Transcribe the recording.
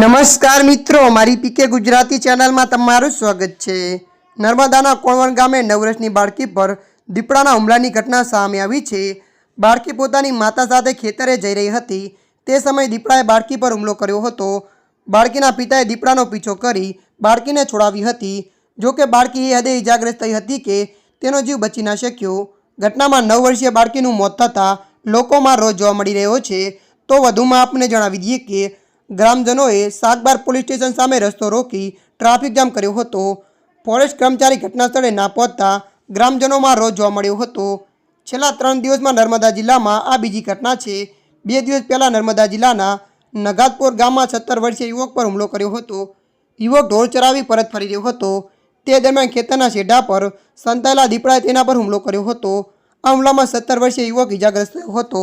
નમસ્કાર મિત્રો, મારી પીકે ગુજરાતી ચેનલમાં તમારું સ્વાગત છે. નર્મદાના કોણવણ ગામે નવ બાળકી પર દીપડાના હુમલાની ઘટના સામે આવી છે. બાળકી પોતાની માતા સાથે ખેતરે જઈ રહી હતી. તે સમયે દીપડાએ બાળકી પર હુમલો કર્યો હતો. બાળકીના પિતાએ દીપડાનો પીછો કરી બાળકીને છોડાવી હતી. જો કે બાળકી એ હદે ઇજાગ્રસ્ત થઈ હતી કે તેનો જીવ બચી ના શક્યો. ઘટનામાં નવ વર્ષીય બાળકીનું મોત થતાં લોકોમાં રોજ જોવા મળી રહ્યો છે. તો વધુમાં આપને જણાવી દઈએ કે ગ્રામજનોએ શાકબાર પોલીસ સ્ટેશન સામે રસ્તો રોકી ટ્રાફિક જામ કર્યો હતો. ફોરેસ્ટ કર્મચારી ઘટના સ્થળે ના પહોંચતા ગ્રામજનોમાં રોજ જોવા મળ્યો હતો. છેલ્લા ત્રણ દિવસમાં નર્મદા જિલ્લામાં આ બીજી ઘટના છે. બે દિવસ પહેલાં નર્મદા જિલ્લાના નગાતપુર ગામમાં સત્તર વર્ષીય યુવક પર હુમલો કર્યો હતો. યુવક ઢોર ચરાવી પરત ફરી રહ્યો હતો. તે દરમિયાન ખેતરના શેઢા પર સંતાયેલા દીપડાએ તેના પર હુમલો કર્યો હતો. આ હુમલામાં સત્તર વર્ષીય યુવક ઇજાગ્રસ્ત થયો હતો.